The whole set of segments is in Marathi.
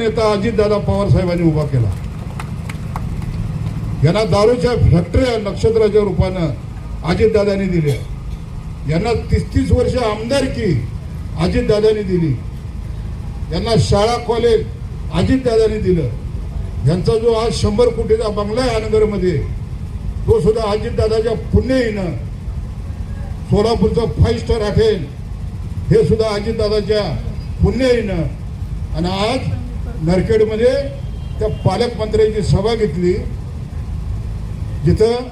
नेता अजितदादा पवार साहेबांनी उभा केला. यांना दारूच्या फॅक्टऱ्या नक्षत्राच्या रूपानं अजितदादांनी दिल्या. यांना तीस तीस वर्ष आमदारकी अजितदादांनी दिली. यांना शाळा कॉलेज अजितदादांनी दिलं. यांचा जो आज शंभर कोटीचा बंगला आहे अनगरमध्ये तो सुद्धा अजितदादाच्या पुण्यहीनं सोलापूरचं फाईव्ह स्टार हॉटेल हे सुद्धा अजितदादाच्या पुण्यहीनं. आणि आज नरखेडमध्ये त्या पालकमंत्र्यांची सभा घेतली. जिथं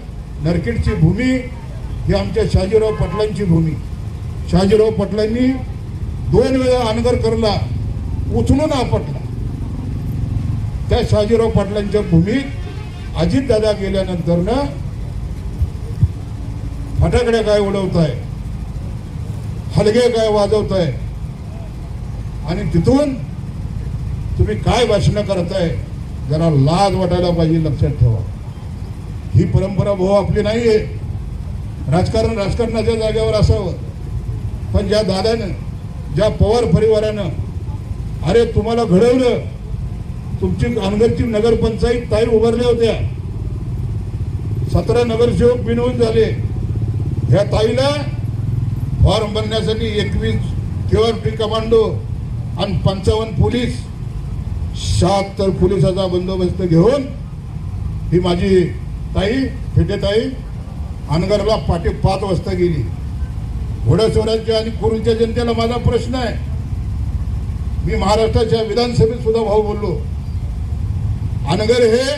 नरखेडची भूमी ही आमच्या शहाजीराव पाटलांची भूमी. शहाजीराव पाटलांनी दोन वेळा अनगर करला उचलून आपटला. त्या शहाजीराव पाटलांच्या भूमीत अजितदादा गेल्यानंतर ना फटाकडे काय उडवताय हलगे काय वाजवताय आणि तिथून तुम्ही काय भाषणं करताय? जरा लाज वाटायला पाहिजे लक्षात ठेवा. ही परंपरा भाऊ आपली नाहीये. राजकारण राजकारणाच्या जागेवर असावं. पण ज्या दादानं ज्या पवार परिवारानं अरे तुम्हाला घडवलं. तुमची अनगरची नगरपंचायत ताई उभारल्या होत्या. सतरा नगरसेवक बिनवून झाले. ह्या ताईला फॉर्म भरण्यासाठी एकवीस केअर कमांडो आणि पंचावन्न पोलीस. शहात्तर पोलिसाचा बंदोबस्त घेऊन ही माझी ताई फेटेताई अनगरला पाठी पाच वाजता गेली. घोडेश्वरांच्या आणि कुरूंच्या जनतेला माझा प्रश्न आहे. मी महाराष्ट्राच्या विधानसभेत सुद्धा भाऊ बोललो. अनगर हे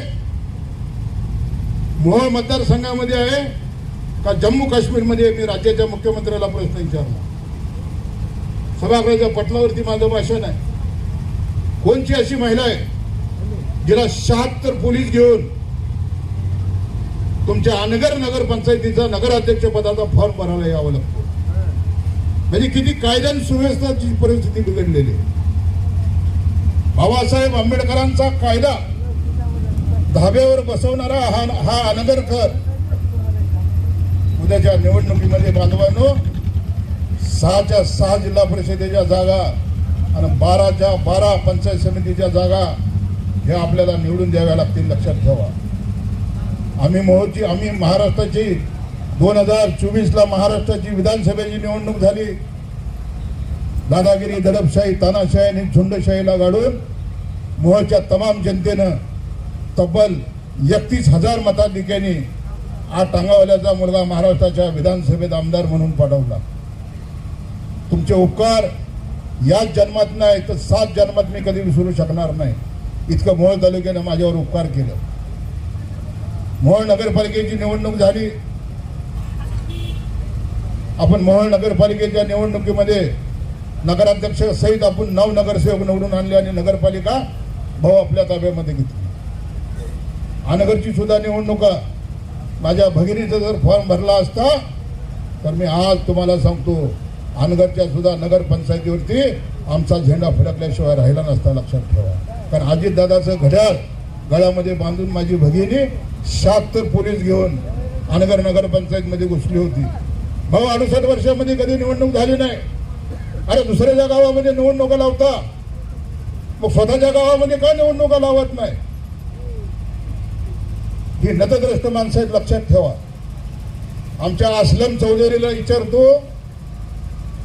मोहोळ मतदारसंघामध्ये आहे का जम्मू काश्मीरमध्ये? मी राज्याच्या मुख्यमंत्र्याला प्रश्न विचारला. सभागृहाच्या पटलावरती माझं भाषण आहे. कोणची अशी महिला आहे जिला शहात्तर पोलीस घेऊन तुमच्या अनगर नगर पंचायतीचा नगराध्यक्ष पदाचा फॉर्म भरायला यावं लागतो म्हणजे किती कायदा सुव्यवस्थाची परिस्थिती बिघडलेली आहे. बाबासाहेब आंबेडकरांचा कायदा धाब्यावर बसवणारा हा हा अनगरकर उद्याच्या निवडणुकीमध्ये बांधवांनो सहाच्या सहा जिल्हा परिषदेच्या जागा आणि बाराच्या बारा पंचायत समितीच्या जागा हे आपल्याला निवडून द्याव्या लागतील लक्षात ठेवा. आम्ही मोहोळची आम्ही महाराष्ट्राची दोन हजार चोवीसला महाराष्ट्राची विधानसभेची निवडणूक झाली. दादागिरी दडपशाही तानाशाही आणि झुंडशाहीला गाडून मोहच्या तमाम जनतेनं तब्बल एकतीस हजार मताधिक्याने हा टांगावाल्याचा मुलगा महाराष्ट्राच्या विधानसभेत आमदार म्हणून पाठवला. तुमचे उपकार याच जन्मात नाही तर सात जन्मात मी कधी विसरू शकणार नाही. इतकं मोहोळ तालुक्यानं माझ्यावर उपकार केलं. मोहोळ नगरपालिकेची निवडणूक झाली. आपण मोहोळ नगरपालिकेच्या निवडणुकीमध्ये नगराध्यक्ष सहित आपण नऊ नगरसेवक निवडून आणले आणि नगरपालिका भाऊ आपल्या ताब्यामध्ये घेतली. अनगरची सुद्धा निवडणुका. माझ्या भगिनीचा जर फॉर्म भरला असता तर मी आज तुम्हाला सांगतो अनगरच्या सुद्धा नगर पंचायतीवरती आमचा झेंडा फडकल्याशिवाय राहिला नसता लक्षात ठेवा. कारण अजितदादाचं घड्याळ गळ्यामध्ये बांधून माझी भगिनी शहात्तर पोलीस घेऊन अनगर नगर पंचायतमध्ये घुसली होती. भाऊ अडुसष्ट वर्षामध्ये कधी निवडणूक झाली नाही. अरे दुसऱ्याच्या गावामध्ये निवडणुका लावता. मग स्वतःच्या गावामध्ये का निवडणुका लावत नाही? ही नतग्रस्त माणसं आहेत लक्षात ठेवा. आमच्या असलम चौधरीला विचारतो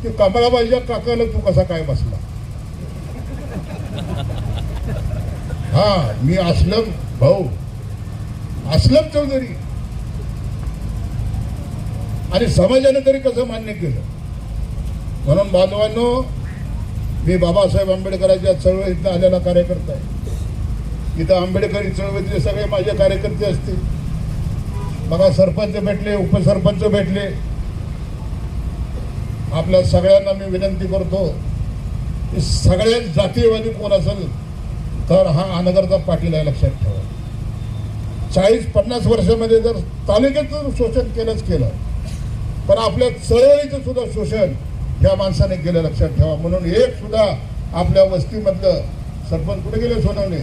की कमळाबाईच्या काकाला तू कसा काय बसला? हा मी असलम भाऊ. असलम चौधरी. आणि समाजाने तरी कसं मान्य केलं? म्हणून बांधवांनो मी बाबासाहेब आंबेडकरांच्या चळवळीतनं आलेला कार्यकर्ता आहे. इथं आंबेडकरी चळवळीतले सगळे माझे कार्यकर्ते असतील. मला सरपंच भेटले उपसरपंच भेटले. आपल्या सगळ्यांना मी विनंती करतो की सगळे जातीयवादी कोण असेल तर हा अनगरचा पाटील आहे लक्षात ठेवा. चाळीस पन्नास वर्षामध्ये जर तालुक्याचं शोषण केलंच केलं पण आपल्या चळवळीचं सुद्धा शोषण या माणसाने केलं लक्षात ठेवा. म्हणून एक सुद्धा आपल्या वस्तीमधलं सरपंच कुठे गेले सोनवणे?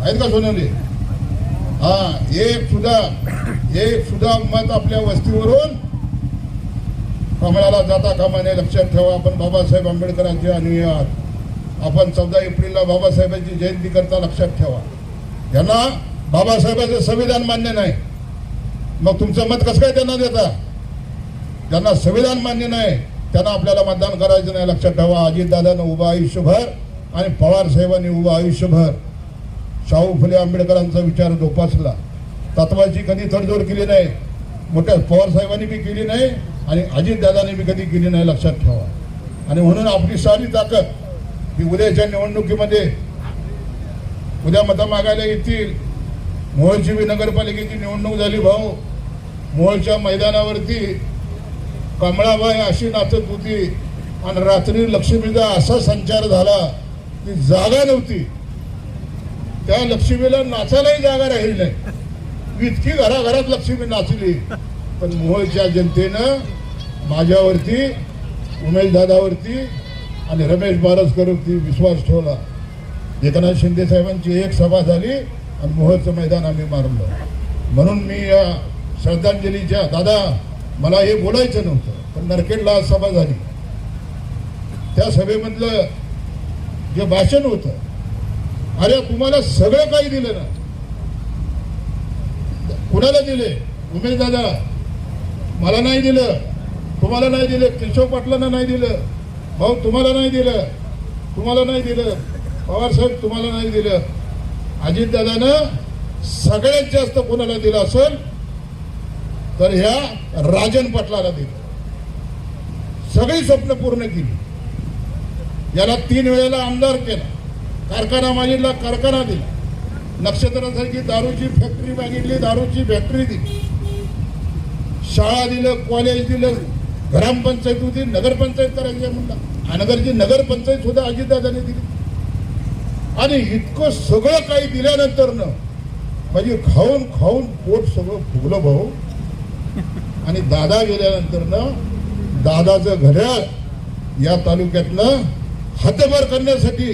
आहेत का सोनवणे? हा एक सुद्धा एक सुद्धा मत आपल्या वस्तीवरून कमळाला जाता कामा नये लक्षात ठेवा. आपण बाबासाहेब आंबेडकरांचे अनुयायी आहात. आपण चौदा एप्रिलला बाबासाहेबांची जयंती करता लक्षात ठेवा. यांना बाबासाहेबांचं संविधान मान्य नाही. मग तुमचं मत कसं काय त्यांना देता? ज्यांना संविधान मान्य नाही. त्यांना आपल्याला मतदान करायचं नाही. लक्षात ठेवा. अजितदादानं उभं आयुष्यभर आणि पवार साहेबांनी उभं आयुष्यभर. शाहू फुले आंबेडकरांचा विचार जोपासला. तत्वाची कधी तडजोड केली नाही. मोठ्या पवार साहेबांनी बी केली नाही. आणि अजितदादाने मी कधी केली नाही लक्षात ठेवा. आणि म्हणून आपली सारी ताकद ही उद्याच्या निवडणुकीमध्ये उद्या मतं मागायला येतील. मोहोळची बी नगरपालिकेची निवडणूक झाली भाऊ. मोहोळच्या मैदानावरती कमळाबाई अशी नाचत होती आणि रात्री लक्ष्मीचा असा संचार झाला की जागा नव्हती. त्या लक्ष्मीला नाचायलाही जागा राहिली नाही. इतकी घराघरात लक्ष्मी नाचली. पण मोहोळच्या जनतेनं माझ्यावरती उमेश दादावरती आणि रमेश बारसकरवरती विश्वास ठेवला. एकनाथ शिंदे साहेबांची एक सभा झाली आणि मोहोळचं मैदान आम्ही मारलं. म्हणून मी या श्रद्धांजलीच्या दादा मला हे बोलायचं नव्हतं पण नरखेडला आज सभा झाली. त्या सभेमधलं जे भाषण होतं अरे तुम्हाला सगळं काही दिलं ना. कुणाला दिले? उमेश दादा. मला नाही दिलं. तुम्हाला नाही दिलं. केशव पाटलांना नाही दिलं. भाऊ तुम्हाला नाही दिलं. तुम्हाला नाही दिलं. पवारसाहेब तुम्हाला नाही दिलं. अजितदादानं सगळ्यात जास्त कोणाला दिलं असेल तर ह्या राजन पाटलाला दिलं. सगळी स्वप्न पूर्ण केली. याला तीन वेळेला आमदार केला. कारखाना मागितला कारखाना दिला. नक्षत्रासारखी दारूची फॅक्टरी मागितली दारूची फॅक्टरी दिली. शाळा दिलं कॉलेज दिलं ग्रामपंचायत होती नगरपंचायत करायची आहे म्हणला अनगरची नगरपंचायत सुद्धा अजितदादाने दिली. आणि इतकं सगळं काही दिल्यानंतर न म्हणजे खाऊन खाऊन पोट सगळं फुगलं भाऊ. आणि दादा गेल्यानंतर न दादाचं घड्याळ या तालुक्यातनं हद्दपार करण्यासाठी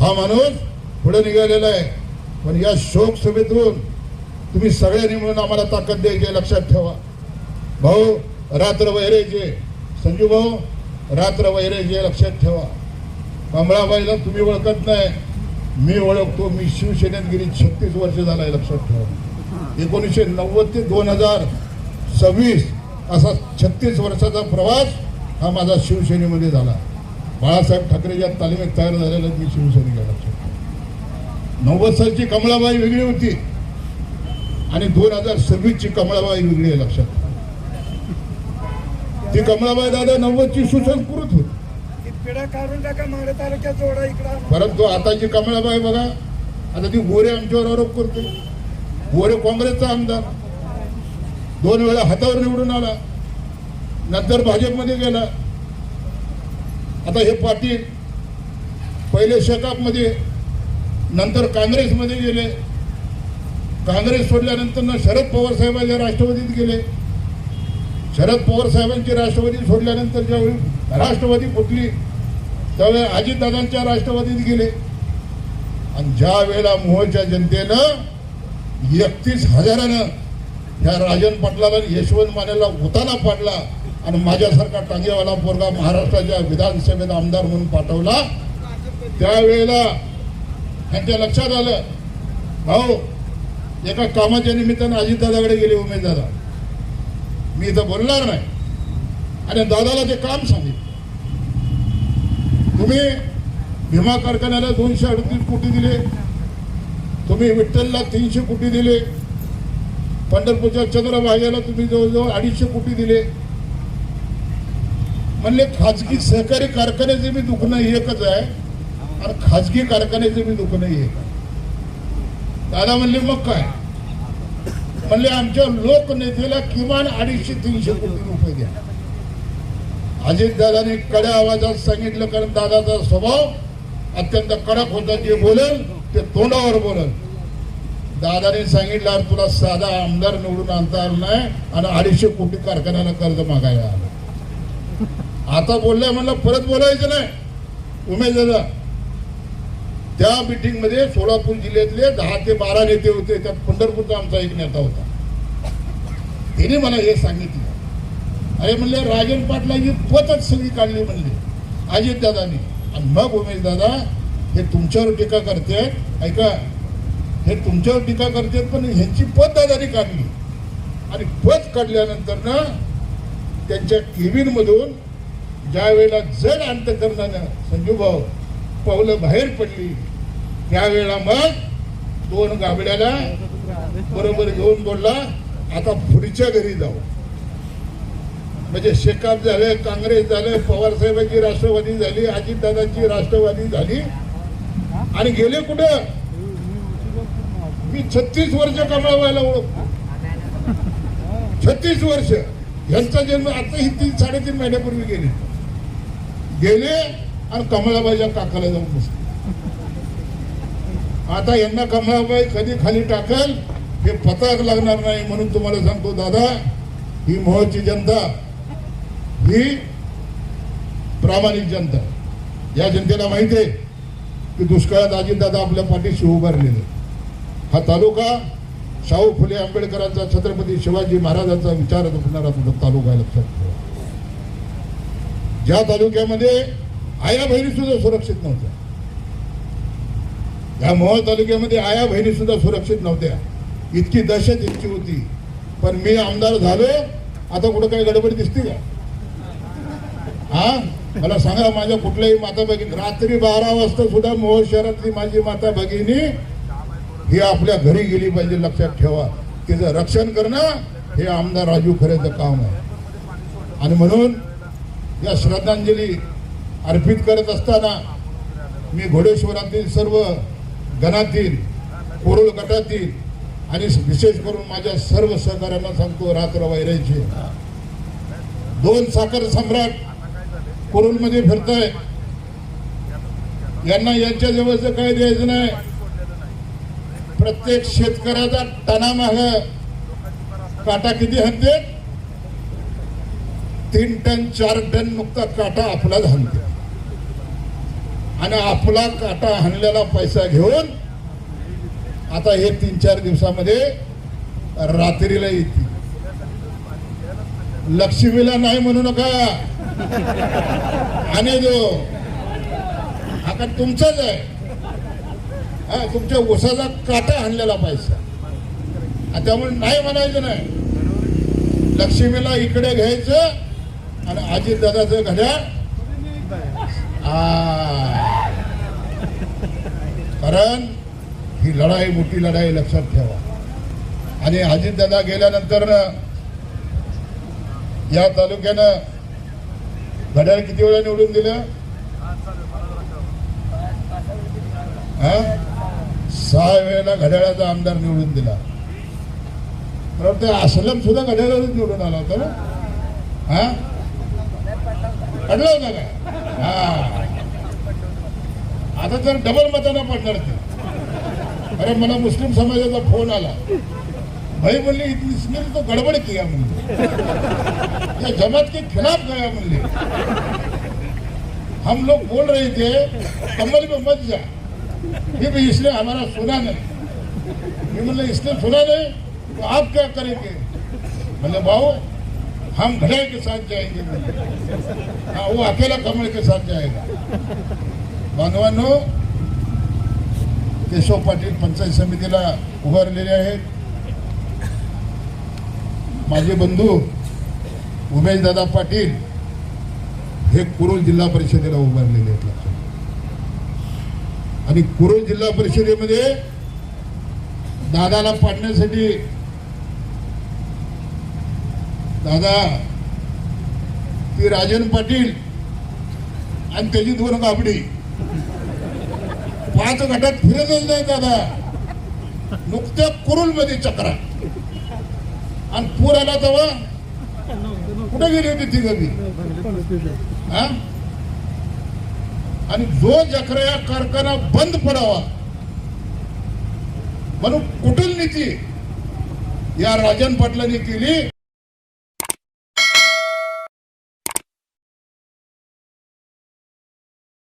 हा माणूस पुढे निघालेला आहे. पण या शोक सभेतून तुम्ही सगळ्यांनी मिळून आम्हाला ताकद द्यायची आहे, लक्षात ठेवा. भाऊ रात्र वैरायचे संजू भाऊ रात्र वैरायचे लक्षात ठेवा. कमळाबाईला तुम्ही ओळखत नाही. मी ओळखतो मी शिवसेनेत गेली छत्तीस वर्ष झालाय लक्षात ठेवा. एकोणीसशे नव्वद ते दोन हजार सव्वीस असा छत्तीस वर्षाचा प्रवास हा माझा शिवसेनेमध्ये झाला. बाळासाहेब ठाकरेच्या तालिमेत तयार झालेला मी शिवसैनिक लक्षात ठेवा. नव्वद सालची कमळाबाई वेगळी होती. आणि दोन हजार सव्वीसची कमळाबाई वेगळी आहे लक्षात. ती कमळाबाई दादा नव्वदची सुसंस्कृत होती. परंतु आताची कमळाबाई बघा आता ती गोरे आमच्यावर आरोप करते. गोरे काँग्रेसचा आमदार. दोन वेळा हातावर निवडून आला. नंतर भाजपमध्ये गेला. आता हे पाटील पहिले शेकापमध्ये नंतर काँग्रेसमध्ये गेले. काँग्रेस सोडल्यानंतर ना शरद पवार साहेबांच्या राष्ट्रवादीत गेले. शरद पवार साहेबांची राष्ट्रवादी सोडल्यानंतर ज्यावेळी राष्ट्रवादी फुटली त्यावेळी अजितदादांच्या राष्ट्रवादीत गेले. आणि ज्या वेळेला मोहोळच्या जनतेनं एकतीस हजारानं ह्या राजन पाटलाला यशवंत मानेला उताना पाडला आणि माझ्यासारखा टांगेवाला पोरगा महाराष्ट्राच्या विधानसभेत आमदार म्हणून पाठवला त्यावेळेला त्यांच्या लक्षात आलं भाऊ एका कामाच्या निमित्तानं अजितदादाकडे गेले उमेददादा मी इथं बोलणार नाही. आणि दादाला ते काम सांगितलं. तुम्ही भीमा कारखान्याला दोनशे अडतीस कोटी दिले. तुम्ही विठ्ठलला तीनशे कोटी दिले. पंढरपूरच्या चंद्रभागेला तुम्ही जवळजवळ अडीचशे कोटी दिले. म्हणले खाजगी सहकारी कारखान्याचे बी दुखणं एकच आहे. आणि खाजगी कारखान्याचे बी दुखणं एक आहे. दादा म्हणले मग काय? म्हणले आमच्या लोकनेतेला किमान अडीचशे तीनशे कोटी रुपये द्या. अजित दादाने कड्या आवाजात सांगितलं कारण दादाचा स्वभाव अत्यंत कडक होता जे बोलेल ते तोंडावर बोलेल. दादाने सांगितलं "अरे तुला साधा आमदार निवडून आणता आलं नाही आणि अडीचशे कोटी कारखान्याला कर्ज मागायला आलं. आता बोललंय म्हणलं परत बोलायचं नाही. उमेश दादा त्या मिटिंगमध्ये सोलापूर जिल्ह्यातले दहा ते बारा नेते होते. त्यात पंढरपूरचा आमचा एक नेता होता. त्याने मला हे सांगितलं. अरे म्हणले राजन पाटलांची पतच सगळी काढली म्हणले. अजित दादानी. आणि मग उमेश दादा हे तुमच्यावर टीका करतात ऐका हे तुमच्यावर टीका करतात पण ह्यांची पद दादानी काढली. आणि पद काढल्यानंतर ना त्यांच्या केबिनमधून ज्या वेळेला जड अंतकरणानं संजूभाऊ पावलं बाहेर पडली. त्यावेळेला मग दोन गाबड्याला बरोबर घेऊन बोलला आता पुढच्या घरी जाऊ. म्हणजे शेकाप झालं काँग्रेस झालं पवार साहेबांची राष्ट्रवादी झाली अजितदादांची राष्ट्रवादी झाली. आणि गेले कुठं? मी छत्तीस वर्ष कमळवायला ओळखतो. छत्तीस वर्ष. यांचा जन्म आता ही तीन साडेतीन महिन्यापूर्वी गेले. गेले आणि कमळाबाईच्या काकाला जाऊन बसले. आता यांना कमळाबाई कधी खाली टाकल हे पताक लागणार नाही म्हणून तुम्हाला सांगतो दादा ही मोहची जनता ही प्रामाणिक जनता. या जनतेला माहिती आहे की दुष्काळात अजितदादा आपल्या पाठीशी उभारलेले. हा तालुका शाहू फुले आंबेडकरांचा छत्रपती शिवाजी महाराजांचा विचार जपणारा तुझा तालुका आहे, लक्षात ठेवा. ज्या तालुक्यामध्ये आया बहिणी सुद्धा सुरक्षित नव्हत्या या मोहोळ तालुक्यामध्ये आया बहिणी सुद्धा सुरक्षित नव्हत्या. इतकी दहशत इतकी होती. पण मी आमदार झालो आता कुठं काही गडबड दिसते का? हा? मला सांगा माझ्या कुठल्याही माता भगिनी रात्री बारा वाजता सुद्धा मोहोळ शहरातली माझी माता भगिनी ही आपल्या घरी गेली पाहिजे लक्षात ठेवा. तिचं रक्षण करणं हे आमदार राजू खरेचं काम आहे. आणि म्हणून या श्रद्धांजली अर्पित करत असताना मी घोडेश्वरातील सर्व गणातील कोरुळ गटातील आणि विशेष करून माझ्या सर्व सहकाऱ्यांना सांगतो रात्र वैरायचे दोन साखर सम्राट कोरुलमध्ये फिरताय. यांना यांच्या जवळचं काय द्यायचं नाही. प्रत्येक शेतकऱ्याचा टनामाग काटा किती हनते तीन टन चार टन नुकता काटा आपलाच हनते आणि आपला काटा हाणलेला पैसा घेऊन आता हे तीन चार दिवसामध्ये रात्रीला येतील. लक्ष्मीला नाही म्हणू नका. आणि जो आता तुमचाच आहे. हा तुमच्या उसाचा काटा हाणलेला पैसा. त्यामुळे नाही म्हणायचं नाही. लक्ष्मीला इकडे घ्यायचं आणि अजित दादाचं घड्याळ. आ. कारण ही लढाई मोठी लढाई लक्षात ठेवा. आणि अजित दादा गेल्यानंतर या तालुक्यानं घड्याळ किती वेळा निवडून दिलं? हा? सहा वेळेला घड्याळाचा आमदार निवडून दिला. मला ते असलम सुद्धा घड्याळावरच निवडून आला होता ना? हा? पडला होता का? हा. आता तर डबल मताना पडणार ते. अरे मला मुस्लिम समाजाचा फोन आला. भाई म्हणले इतनी तो गड़बड़ किया म्हणले या जमात के खिलाफ गया म्हणले. हम लोग बोल रहे थे कमल में मत जा. ये भी इसने हमारा सुना नहीं. मैं मतलब इसने सुना नहीं? तो आप क्या करेंगे? मतलब भाऊ हम घड़े के साथ जाएंगे हाँ वो अकेला कमल के साथ जाएगा. बांधवांनो केशव पाटील पंचायत समितीला उभारलेले आहेत. माझे बंधू उमेशदादा पाटील हे कुरुल जिल्हा परिषदेला उभारलेले आहेत लक्षात आणि कुरुल जिल्हा परिषदेमध्ये दादाला पाडण्यासाठी दादा ती राजन पाटील आणि त्याची दोन गाबडी पाच गटात फिरतच नाही दादा. नुकत्या कुरुलमध्ये चक्रा. आणि पूर आला तेव्हा कुठे गेली होती ती गदी हा? आणि जो जखरा कारखाना बंद पडावा म्हणून कुठून नीती या राजन पाटलांनी केली.